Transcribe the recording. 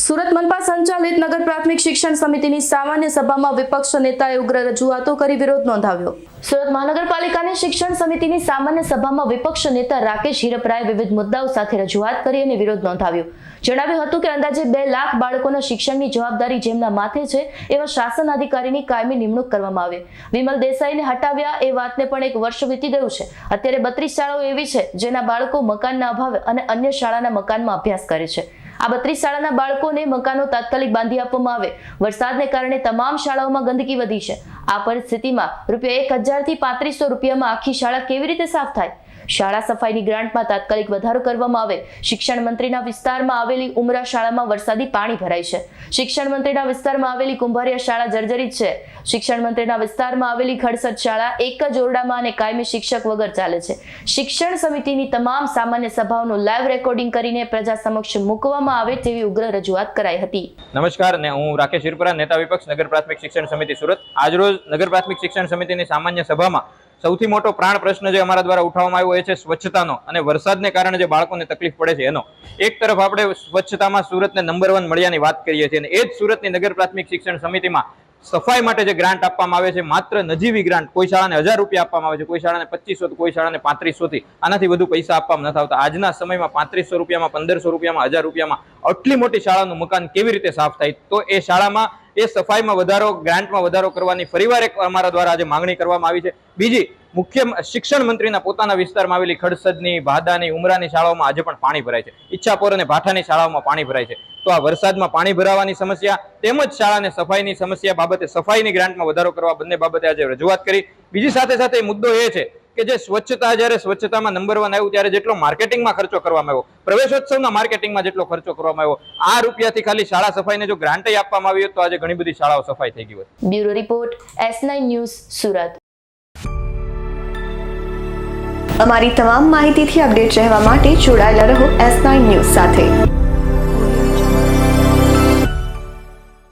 સુરત મનપા સંચાલિત નગર પ્રાથમિક શિક્ષણ સમિતિની સામાન્ય સભામાં વિપક્ષ નેતાએ ઉગ્ર રજૂઆતો કરી વિરોધ નોંધાવ્યો. સુરત મહાનગરપાલિકાની શિક્ષણ સમિતિની સામાન્ય સભામાં વિપક્ષ નેતા રાકેશ હિરપરાએ વિવિધ મુદ્દાઓ સાથે રજૂઆત કરી અને વિરોધ નોંધાવ્યો. જણાવ્યું હતું કે અંદાજે બે લાખ બાળકોના શિક્ષણની જવાબદારી જેમના માથે છે, એવા શાસન અધિકારીની કાયમી નિમણૂક કરવામાં આવે. વિમલ દેસાઈને હટાવ્યા એ વાતને પણ એક વર્ષ વીતી ગયું છે. અત્યારે બત્રીસ શાળાઓ એવી છે જેના બાળકો મકાનના અભાવે અને અન્ય શાળાના મકાનમાં અભ્યાસ કરે છે. આ બત્રીસ શાળાના બાળકોને મકાનો તાત્કાલિક બાંધી આપવામાં આવે. વરસાદને કારણે તમામ શાળાઓમાં ગંદકી વધી છે. આ પરિસ્થિતિમાં રૂપિયા એક હજારથી પાંત્રીસો રૂપિયામાં આખી શાળા કેવી રીતે સાફ થાય? શાળા સફાઈની ગ્રાન્ટમાં તાત્કાલિક વધારો કરવામાં આવે. શિક્ષણ મંત્રીના વિસ્તારમાં આવેલી ઉમરા શાળામાં વરસાદી પાણી ભરાય છે. શિક્ષણ મંત્રીના વિસ્તારમાં આવેલી કુંભારિયા શાળા જર્જરિત છે. શિક્ષણ મંત્રીના વિસ્તારમાં આવેલી ખડસદ શાળા એક જ ઓરડામાં અને કાયમી શિક્ષક વગર ચાલે છે. શિક્ષણ સમિતિની તમામ સામાન્ય સભાઓનું લાઈવ રેકોર્ડિંગ કરીને પ્રજા સમક્ષ મૂકવામાં આવે તેવી ઉગ્ર રજૂઆત કરાઈ હતી. નમસ્કાર, ને હું રાકેશ હિરપરા નેતા વિપક્ષ નગર પ્રાથમિક શિક્ષણ સમિતિ સુરત. આજરોજ નગર પ્રાથમિક શિક્ષણ સમિતિની સામાન્ય સભામાં સૌથી મોટો પ્રાણ પ્રશ્ન જે અમારા દ્વારા ઉઠાવવામાં આવ્યો એ છે સ્વચ્છતાનો. અને વરસાદને કારણે જે બાળકોને તકલીફ પડે છે એનો. એક તરફ આપણે સ્વચ્છતામાં સુરતને નંબર વન મળ્યાની વાત કરીએ છીએ અને એ જ સુરતની નગર પ્રાથમિક શિક્ષણ સમિતિમાં સફાઈ માટે જે ગ્રાન્ટ આપવામાં આવે છે, માત્ર નજીવી ગ્રાન્ટ કોઈ શાળાને હજાર રૂપિયા આપવામાં આવે છે, કોઈ શાળાને પચીસો કોઈ શાળાને પાંત્રીસોથી. આનાથી વધુ પૈસા આપવામાં નથી આવતા. આજના સમયમાં પાંત્રીસો રૂપિયામાં, પંદરસો રૂપિયામાં, હજાર રૂપિયામાં આટલી મોટી શાળાનું મકાન કેવી રીતે સાફ થાય? તો એ શાળામાં, એ સફાઈમાં વધારો ગ્રાન્ટમાં વધારો કરવાની ફરીવાર એક અમારા દ્વારા આજે માંગણી કરવામાં આવી છે. બીજી, મુખ્ય શિક્ષણ મંત્રીના પોતાના વિસ્તારમાં આવેલી ખડસદની ભાદાની ઉમરાની શાળાઓમાં આજે પણ પાણી ભરાય છે. ઈચ્છાપોર અને ભાઠાની શાળાઓમાં પાણી ભરાય છે. તો આ વરસાદમાં પાણી ભરાવાની સમસ્યા તેમજ શાળાને સફાઈની સમસ્યા બાબતે સફાઈની ગ્રાન્ટમાં વધારો કરવા બંને બાબતે આજે રજૂઆત કરી. બીજી સાથે સાથે મુદ્દો એ છે કે જે સ્વચ્છતા જ્યારે સ્વચ્છતામાં નંબર વન આવ્યું ત્યારે જેટલો માર્કેટિંગમાં ખર્ચો કરવામાં આવ્યો પ્રવેશોત્સવના માર્કેટિંગમાં જેટલો ખર્ચો કરવામાં આવ્યો આ રૂપિયાથી ખાલી શાળા સફાઈને જો ગ્રાન્ટ આપવામાં આવી હોત તો આજે ઘણી બધી શાળાઓ સફાઈ થઈ ગઈ હોત. Bureau report S news Surat. અમારી તમામ માહિતીથી અપડેટ રહેવા માટે જોડાયેલા રહો એસ ન્યૂઝ સાથે.